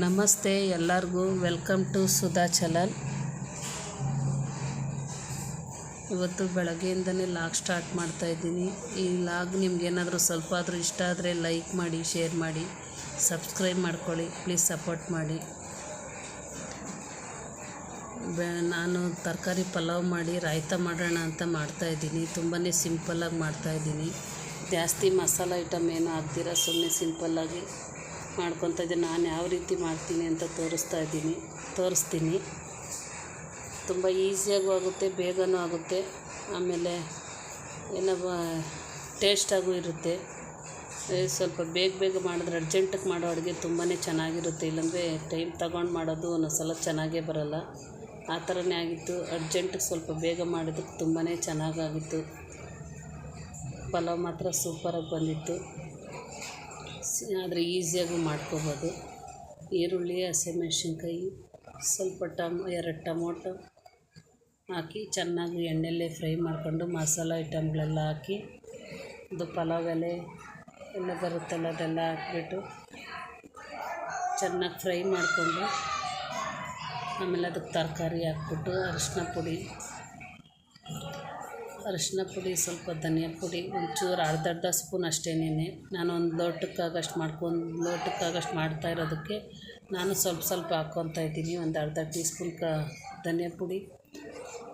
ನಮಸ್ತೆ, ಎಲ್ಲರಿಗೂ welcome to Sudha challan ಇವತ್ತು ಬೆಳಗ್ಗೆಯಿಂದನೇ ಲಾಗ್ ಸ್ಟಾರ್ಟ್ ಮಾಡ್ತಾ ಇದ್ದೀನಿ. ಈ ಲಾಗ್ ನಿಮ್ಗೇನಾದರೂ ಸ್ವಲ್ಪ ಆದರೂ ಇಷ್ಟ ಆದರೆ ಲೈಕ್ ಮಾಡಿ, ಶೇರ್ ಮಾಡಿ, ಸಬ್ಸ್ಕ್ರೈಬ್ ಮಾಡ್ಕೊಳ್ಳಿ, ಪ್ಲೀಸ್ ಸಪೋರ್ಟ್ ಮಾಡಿ. ನಾನು ತರಕಾರಿ ಪಲಾವ್ ಮಾಡಿ, ರಾಯ್ತ ಮಾಡೋಣ ಅಂತ ಮಾಡ್ತಾಯಿದ್ದೀನಿ ತುಂಬಾ ಸಿಂಪಲ್ಲಾಗಿ ಮಾಡ್ತಾಯಿದ್ದೀನಿ ಜಾಸ್ತಿ ಮಸಾಲೆ ಐಟಮ್ ಏನು ಹಾಕ್ದಿರ ಸುಮ್ಮನೆ ಸಿಂಪಲ್ಲಾಗಿ ಮಾಡ್ಕೊತಾ ಇದ್ದೀನಿ ನಾನು ಯಾವ ರೀತಿ ಮಾಡ್ತೀನಿ ಅಂತ ತೋರಿಸ್ತಾ ಇದ್ದೀನಿ. ತೋರಿಸ್ತೀನಿ. ತುಂಬ ಈಸಿಯಾಗೂ ಆಗುತ್ತೆ, ಬೇಗನೂ ಆಗುತ್ತೆ. ಆಮೇಲೆ ಏನಪ್ಪ, ಟೇಸ್ಟಾಗೂ ಇರುತ್ತೆ. ಸ್ವಲ್ಪ ಬೇಗ ಬೇಗ ಮಾಡಿದ್ರೆ ಅರ್ಜೆಂಟಿಗೆ ಮಾಡೋ ಅಡುಗೆ ತುಂಬಾ ಚೆನ್ನಾಗಿರುತ್ತೆ. ಇಲ್ಲಾಂದರೆ ಟೈಮ್ ತಗೊಂಡು ಮಾಡೋದು ಒಂದೊಂದು ಸಲ ಚೆನ್ನಾಗೇ ಬರೋಲ್ಲ. ಆ ಥರನೇ ಆಗಿತ್ತು. ಅರ್ಜೆಂಟಿಗೆ ಸ್ವಲ್ಪ ಬೇಗ ಮಾಡಿದ್ದಕ್ಕೆ ತುಂಬಾ ಚೆನ್ನಾಗಾಗಿತ್ತು. ಪಲಾವ್ ಮಾತ್ರ ಸೂಪರಾಗಿ ಬಂದಿತ್ತು. ಆದರೆ ಈಸಿಯಾಗೂ ಮಾಡ್ಕೋಬೋದು. ಈರುಳ್ಳಿ ಹಸಿಮೆಣ್ಸಿನ್ಕಾಯಿ ಸ್ವಲ್ಪ ಟಮ್, ಎರಡು ಟೊಮೊಟೊ ಹಾಕಿ ಚೆನ್ನಾಗಿ ಎಣ್ಣೆಲ್ಲೇ ಫ್ರೈ ಮಾಡಿಕೊಂಡು ಮಸಾಲೆ ಐಟಮ್ಗಳೆಲ್ಲ ಹಾಕಿ ಅದು ಪಲಾವ್ ಎಲೆ ಎಲ್ಲ ಬರುತ್ತಲ್ಲ ಅದೆಲ್ಲ ಹಾಕ್ಬಿಟ್ಟು ಚೆನ್ನಾಗಿ ಫ್ರೈ ಮಾಡಿಕೊಂಡು ಆಮೇಲೆ ಅದಕ್ಕೆ ತರಕಾರಿ ಹಾಕ್ಬಿಟ್ಟು ಅರಿಶಿನ ಪುಡಿ ಅರಿಶಿನ ಪುಡಿ, ಸ್ವಲ್ಪ ಧನಿಯಾ ಪುಡಿ, ಒಂಚೂರು ಅರ್ಧ ಅರ್ಧ ಸ್ಪೂನ್ ಅಷ್ಟೇನೆ ನಾನು ಒಂದು ಲೋಟಕ್ಕಾಗಷ್ಟು ಮಾಡ್ಕೊಂಡು ಲೋಟಕ್ಕಾಗಷ್ಟು ಮಾಡ್ತಾ ಇರೋದಕ್ಕೆ ನಾನು ಸ್ವಲ್ಪ ಸ್ವಲ್ಪ ಹಾಕ್ಕೊತಾ ಇದ್ದೀನಿ. ಒಂದು ಅರ್ಧ ಟೀ ಸ್ಪೂನ್ ಕ ಧನಿಯಾ ಪುಡಿ,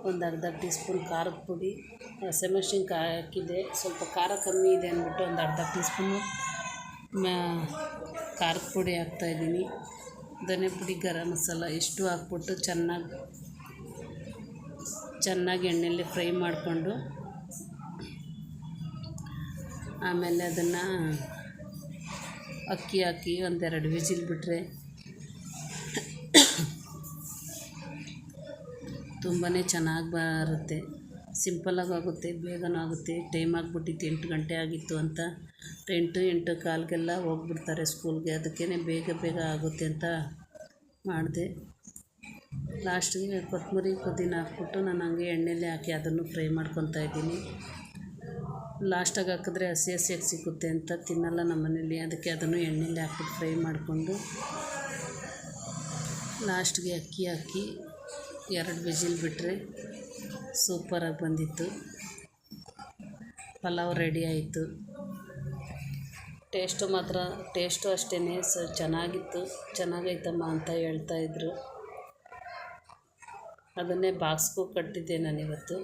ಒಂದು ಅರ್ಧ ಟೀ ಸ್ಪೂನ್ ಖಾರದ ಪುಡಿ. ಹಸಿಮೆಣ್ಸಿನ್ಕಾಯಿ ಹಾಕಿದ್ದೆ. ಸ್ವಲ್ಪ ಖಾರ ಕಮ್ಮಿ ಇದೆ ಅಂದ್ಬಿಟ್ಟು ಒಂದು ಅರ್ಧ ಟೀ ಸ್ಪೂನು ಖಾರದ ಪುಡಿ ಹಾಕ್ತಾಯಿದ್ದೀನಿ ಧನಿಯಾ ಪುಡಿ, ಗರಂ ಮಸಾಲ ಇಷ್ಟು ಹಾಕ್ಬಿಟ್ಟು ಚೆನ್ನಾಗಿ ಚೆನ್ನಾಗಿ ಎಣ್ಣೆಯಲ್ಲಿ ಫ್ರೈ ಮಾಡಿಕೊಂಡು ಆಮೇಲೆ ಅದನ್ನು ಅಕ್ಕಿ ಹಾಕಿ ಒಂದೆರಡು ವಿಜಿಲ್ ಬಿಟ್ಟರೆ ತುಂಬಾ ಚೆನ್ನಾಗಿ ಬರುತ್ತೆ. ಸಿಂಪಲ್ಲಾಗಿ ಆಗುತ್ತೆ, ಬೇಗನೂ ಆಗುತ್ತೆ. ಟೈಮ್ ಆಗಿಬಿಟ್ಟಿತ್ತು, ಎಂಟು ಗಂಟೆ ಆಗಿತ್ತು ಅಂತ. ಎಂಟು ಎಂಟು ಕಾಲಿಗೆಲ್ಲ ಹೋಗ್ಬಿಡ್ತಾರೆ ಸ್ಕೂಲ್ಗೆ ಅದಕ್ಕೇ ಬೇಗ ಬೇಗ ಆಗುತ್ತೆ ಅಂತ ಮಾಡಿದೆ. ಲಾಸ್ಟಿಗೆ ಕೊತ್ತಂಬರಿ, ಪುದೀನ ಹಾಕ್ಬಿಟ್ಟು ನಾನು ಹಂಗೆ ಎಣ್ಣೆಲಿ ಹಾಕಿ ಅದನ್ನು ಫ್ರೈ ಮಾಡ್ಕೊತಾ ಇದ್ದೀನಿ. ಲಾಸ್ಟಾಗಿ ಹಾಕಿದ್ರೆ ಹಸಿ ಹಸಿಯಾಗಿ ಸಿಗುತ್ತೆ ಅಂತ ತಿನ್ನಲ್ಲ ನಮ್ಮ ಮನೇಲಿ. ಅದಕ್ಕೆ ಅದನ್ನು ಎಣ್ಣೆಲಿ ಹಾಕ್ಬಿಟ್ಟು ಫ್ರೈ ಮಾಡಿಕೊಂಡು ಲಾಸ್ಟ್ಗೆ ಅಕ್ಕಿ ಹಾಕಿ ಎರಡು ವಿಜಿಲ್ ಬಿಟ್ಟರೆ ಸೂಪರಾಗಿ ಬಂದಿತ್ತು. ಪಲಾವ್ ರೆಡಿ ಆಯಿತು. ಟೇಸ್ಟು ಮಾತ್ರ, ಟೇಸ್ಟು ಅಷ್ಟೇ ಚೆನ್ನಾಗಿತ್ತು. ಚೆನ್ನಾಗೈತಮ್ಮ ಅಂತ ಹೇಳ್ತಾಯಿದ್ರು ಅದನ್ನೇ ಬಾಕ್ಸ್ಗೂ ಕಟ್ಟಿದ್ದೆ ನಾನಿವತ್ತು.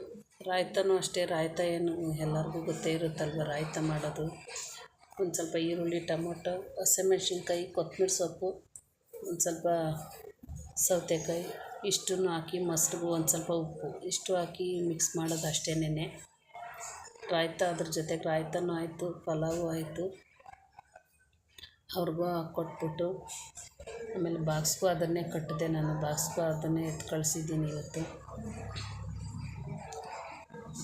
ರಾಯ್ತನೂ ಅಷ್ಟೇ, ರಾಯ್ತ ಏನು ಎಲ್ಲರಿಗೂ ಗೊತ್ತೇ ಇರುತ್ತಲ್ವ ರಾಯ್ತ ಮಾಡೋದು. ಒಂದು ಸ್ವಲ್ಪ ಈರುಳ್ಳಿ, ಟೊಮೊಟೊ, ಹಸಿಮೆಣ್ಸಿನ್ಕಾಯಿ ಕೊತ್ತಂಬರಿ ಸೊಪ್ಪು, ಒಂದು ಸ್ವಲ್ಪ ಸೌತೆಕಾಯಿ, ಇಷ್ಟನ್ನು ಹಾಕಿ ಮೊಸರಿಗೂ ಒಂದು ಸ್ವಲ್ಪ ಉಪ್ಪು. ಇಷ್ಟು ಹಾಕಿ ಮಿಕ್ಸ್ ಮಾಡೋದು ಅಷ್ಟೇನೆ ರಾಯ್ತ ಅದ್ರ ಜೊತೆಗೆ ರಾಯ್ತನೂ ಆಯಿತು, ಪಲಾವು ಆಯಿತು. ಅವ್ರಿಗೂ ಕೊಟ್ಬಿಟ್ಟು ಆಮೇಲೆ ಬಾಕ್ಸ್ಗೂ ಅದನ್ನೇ ಕಟ್ಟಿದೆ ನಾನು. ಬಾಕ್ಸ್ಗೂ ಅದನ್ನೇ ಎತ್ತು ಕಳಿಸಿದ್ದೀನಿ ಇವತ್ತು.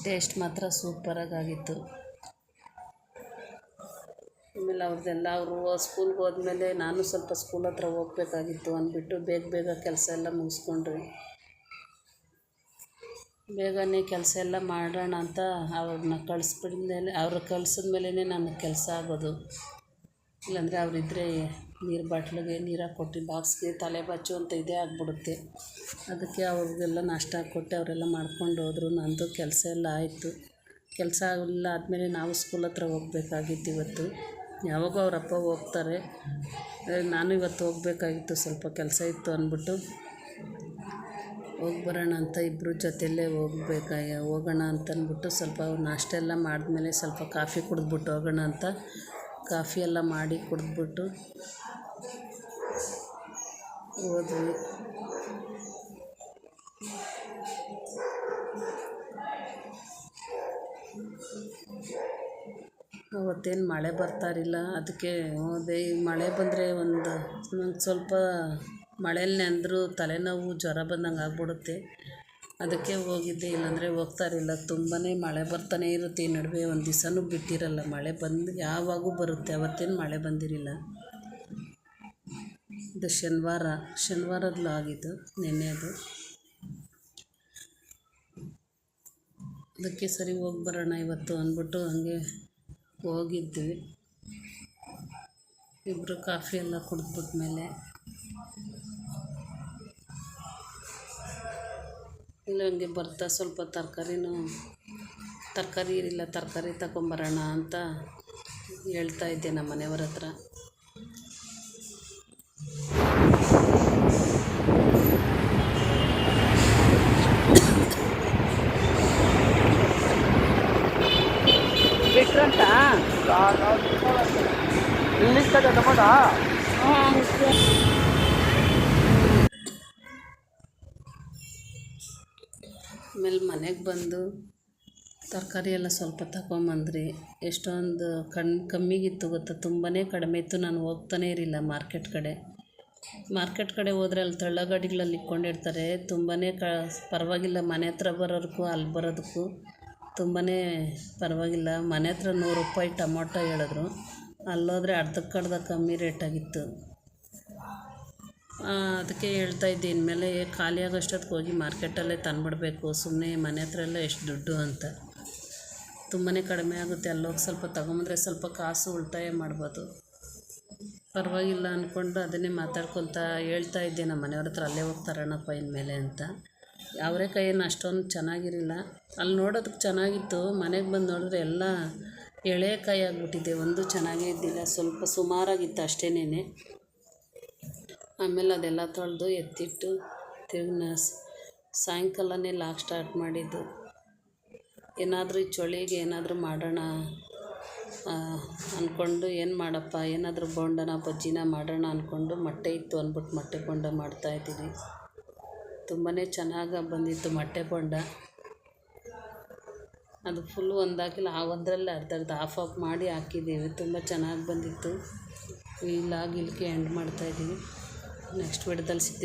ಟೇಸ್ಟ್ ಮಾತ್ರ ಸೂಪರಾಗಿ ಆಗಿತ್ತು ಆಮೇಲೆ ಅವ್ರದ್ದೆಲ್ಲ ಅವರು ಸ್ಕೂಲ್ಗೆ ಹೋದ್ಮೇಲೆ ನಾನು ಸ್ವಲ್ಪ ಸ್ಕೂಲ್ ಹತ್ರ ಹೋಗ್ಬೇಕಾಗಿತ್ತು ಅಂದ್ಬಿಟ್ಟು ಬೇಗ ಬೇಗ ಕೆಲಸ ಎಲ್ಲ ಮುಗಿಸ್ಕೊಂಡ್ರಿ. ಬೇಗನೆ ಕೆಲಸ ಎಲ್ಲ ಮಾಡೋಣ ಅಂತ ಅವ್ರನ್ನ ಕಳಿಸ್ಬಿಡ್ಮೇಲೆ ಅವ್ರು ಮೇಲೇ ನನಗೆ ಕೆಲಸ ಆಗೋದು. ಇಲ್ಲಾಂದರೆ ಅವರಿದ್ದರೆ ನೀರು ಬಾಟ್ಲಿಗೆ ನೀರು ಹಾಕ್ಕೊಟ್ಟು ಬಾಕ್ಸ್ಗೆ ತಲೆ ಬಾಚು ಅಂತ ಇದೇ ಆಗಿಬಿಡುತ್ತೆ. ಅದಕ್ಕೆ ಅವ್ರಿಗೆಲ್ಲ ನಾಷ್ಟ ಹಾಕ್ಕೊಟ್ಟೆ ಅವರೆಲ್ಲ ಮಾಡ್ಕೊಂಡು ಹೋದರು. ನನ್ನದು ಕೆಲಸ ಎಲ್ಲ ಆಯಿತು. ಕೆಲಸ ಎಲ್ಲ ಆದಮೇಲೆ ನಾವು ಸ್ಕೂಲ್ ಹತ್ರ ಹೋಗ್ಬೇಕಾಗಿತ್ತು ಇವತ್ತು. ಯಾವಾಗೋ ಅವರಪ್ಪ ಹೋಗ್ತಾರೆ. ನಾನು ಇವತ್ತು ಹೋಗಬೇಕಾಗಿತ್ತು. ಸ್ವಲ್ಪ ಕೆಲಸ ಇತ್ತು ಅಂದ್ಬಿಟ್ಟು ಹೋಗಿ ಬರೋಣ ಅಂತ ಇಬ್ಬರು ಜೊತೆಯಲ್ಲೇ ಹೋಗ್ಬೇಕಾಗಿ ಹೋಗೋಣ ಅಂತಂದ್ಬಿಟ್ಟು ಸ್ವಲ್ಪ ನಾಷ್ಟ ಎಲ್ಲ ಮಾಡಿದ್ಮೇಲೆ ಸ್ವಲ್ಪ ಕಾಫಿ ಕುಡಿದ್ಬಿಟ್ಟು ಹೋಗೋಣ ಅಂತ ಕಾಫಿ ಎಲ್ಲ ಮಾಡಿ ಕುಡಿದ್ಬಿಟ್ಟು ಹೋದ್ವಿ ಅವತ್ತೇನು ಮಳೆ ಬರ್ತಾರಿಲ್ಲ, ಅದಕ್ಕೆ ಹೋದೆ. ಮಳೆ ಬಂದರೆ ಒಂದು ನಂಗೆ ಸ್ವಲ್ಪ ಮಳೇಲಿ ನೆಂದರೂ ತಲೆನೋವು ಜ್ವರ ಬಂದಂಗೆ ಆಗ್ಬಿಡುತ್ತೆ. ಅದಕ್ಕೆ ಹೋಗಿದ್ದೆ, ಇಲ್ಲಾಂದರೆ ಹೋಗ್ತಾ ಇರಲಿಲ್ಲ ತುಂಬಾ ಮಳೆ ಬರ್ತಾನೆ ಇರುತ್ತೆ. ಈ ನಡುವೆ ಒಂದು ದಿವ್ಸನೂ ಬಿಟ್ಟಿರಲ್ಲ. ಮಳೆ ಬಂದು ಯಾವಾಗೂ ಬರುತ್ತೆ. ಅವತ್ತೇನು ಮಳೆ ಬಂದಿರಲಿಲ್ಲ ಇದು ಶನಿವಾರ ಶನಿವಾರದಲ್ಲೂ ಆಗಿದ್ದು ನಿನ್ನೆ ಅದು ಅದಕ್ಕೆ ಸರಿ ಹೋಗಿ ಬರೋಣ ಇವತ್ತು ಅಂದ್ಬಿಟ್ಟು ಹಂಗೆ ಹೋಗಿದ್ವಿ. ಇಬ್ಬರು ಕಾಫಿ ಎಲ್ಲ ಕುಡಿದ್ಬಿಟ್ಮೇಲೆ ಇಲ್ಲ ಹಂಗೆ ಬರ್ತಾ ಸ್ವಲ್ಪ ತರಕಾರಿನೂ, ತರಕಾರಿ ಇಲ್ಲ ತರಕಾರಿ ತಗೊಂಬರೋಣ ಅಂತ ಹೇಳ್ತಾ ಇದ್ದೆ ನಮ್ಮ ಮನೆಯವ್ರ ಹತ್ರ ಬಿಟ್ರಂತ ಇಂಗ್ಲೀಷ್ ಕಡೆ ಟೊಮೊಟೊ ಆಮೇಲೆ ಮನೆಗೆ ಬಂದು ತರಕಾರಿ ಎಲ್ಲ ಸ್ವಲ್ಪ ತಗೊಂಬಂದ್ರಿ. ಎಷ್ಟೊಂದು ಕಣ್ ಕಮ್ಮಿಗಿತ್ತು ಗೊತ್ತಾ? ತುಂಬಾ ಕಡಿಮೆ ಇತ್ತು. ನಾನು ಹೋಗ್ತಾನೇ ಇರಲಿಲ್ಲ ಮಾರ್ಕೆಟ್ ಕಡೆ. ಮಾರ್ಕೆಟ್ ಕಡೆ ಹೋದ್ರೆ ಅಲ್ಲಿ ತಳ್ಳಗಾಡಿಗಳಲ್ಲಿ ಇಟ್ಕೊಂಡಿರ್ತಾರೆ. ತುಂಬಾ ಕ ಪರವಾಗಿಲ್ಲ. ಮನೆ ಹತ್ರ ಬರೋದಕ್ಕೂ ಅಲ್ಲಿ ಬರೋದಕ್ಕೂ ತುಂಬಾ ಪರವಾಗಿಲ್ಲ. ಮನೆ ಹತ್ರ ನೂರು ರೂಪಾಯಿ ಟೊಮೊಟೊ ಹೇಳಿದ್ರು. ಅಲ್ಲೋದ್ರೆ ಅರ್ಧಕ್ಕರ್ಧ ಕಮ್ಮಿ ರೇಟಾಗಿತ್ತು ಅದಕ್ಕೆ ಹೇಳ್ತಾ ಇದ್ದೆ, ಇನ್ಮೇಲೆ ಖಾಲಿ ಆಗೋಷ್ಟೊತ್ತಿಗೆ ಹೋಗಿ ಮಾರ್ಕೆಟಲ್ಲೇ ತಂದುಬಿಡ್ಬೇಕು ಸುಮ್ಮನೆ ಮನೆ ಹತ್ರ ಎಲ್ಲ ಎಷ್ಟು ದುಡ್ಡು ಅಂತ. ತುಂಬಾ ಕಡಿಮೆ ಆಗುತ್ತೆ, ಅಲ್ಲೋಗಿ ಸ್ವಲ್ಪ ತಗೊಂಬಂದ್ರೆ ಸ್ವಲ್ಪ ಕಾಸು ಉಳಿತಾಯ ಮಾಡ್ಬೋದು. ಪರವಾಗಿಲ್ಲ ಅಂದ್ಕೊಂಡು ಅದನ್ನೇ ಮಾತಾಡ್ಕೊತ ಹೇಳ್ತಾ ಇದ್ದೆ, ನಮ್ಮ ಮನೆಯವ್ರ ಹತ್ರ ಅಲ್ಲೇ ಹೋಗಿ ತರೋಣಪ್ಪ ಇನ್ಮೇಲೆ ಅಂತ. ಅವರೇಕಾಯಿ ಏನು ಅಷ್ಟೊಂದು ಚೆನ್ನಾಗಿರಲಿಲ್ಲ. ಅಲ್ಲಿ ನೋಡೋದಕ್ಕೆ ಚೆನ್ನಾಗಿತ್ತು, ಮನೆಗೆ ಬಂದು ನೋಡಿದ್ರೆ ಎಲ್ಲ ಎಳೆ ಕಾಯಿ ಆಗಿಬಿಟ್ಟಿದೆ, ಒಂದು ಚೆನ್ನಾಗೇ ಇದ್ದಿಲ್ಲ, ಸ್ವಲ್ಪ ಸುಮಾರಾಗಿತ್ತು ಅಷ್ಟೇನೇ ಆಮೇಲೆ ಅದೆಲ್ಲ ತೊಳೆದು ಎತ್ತಿಟ್ಟು ತಿರ್ಗಿ ಸಾಯಂಕಾಲನೇ ಲಾಕ್ ಸ್ಟಾರ್ಟ್ ಮಾಡಿದ್ದು. ಏನಾದರೂ ಈ ಚಳಿಗೆ ಏನಾದರೂ ಮಾಡೋಣ ಅಂದ್ಕೊಂಡು ಏನು ಮಾಡಪ್ಪ, ಏನಾದರೂ ಬೋಂಡನ, ಬಜ್ಜಿನ ಮಾಡೋಣ ಅಂದ್ಕೊಂಡು ಮೊಟ್ಟೆ ಇತ್ತು ಅಂದ್ಬಿಟ್ಟು ಮೊಟ್ಟೆ ಬೋಂಡ ಮಾಡ್ತಾಯಿದ್ದೀನಿ ತುಂಬಾ ಚೆನ್ನಾಗಿ ಬಂದಿತ್ತು ಮೊಟ್ಟೆ ಬೋಂಡ. ಅದು ಫುಲ್ ಒಂದಾಗಿಲ್ಲ, ಆ ಒಂದರಲ್ಲಿ ಅರ್ಧ ಅರ್ಧ ಆಫ್ ಆಫ್ ಮಾಡಿ ಹಾಕಿದ್ದೀವಿ. ತುಂಬ ಚೆನ್ನಾಗಿ ಬಂದಿತ್ತು. ಈ ಲಾಗ್ ಇಲ್ಲಿಗೆ ಎಂಡ್ ಮಾಡ್ತಾಯಿದ್ದೀವಿ ನೆಕ್ಸ್ಟ್ ವಿಡ್ದಲ್ಲಿ ಸಿಗ್ತೀನಿ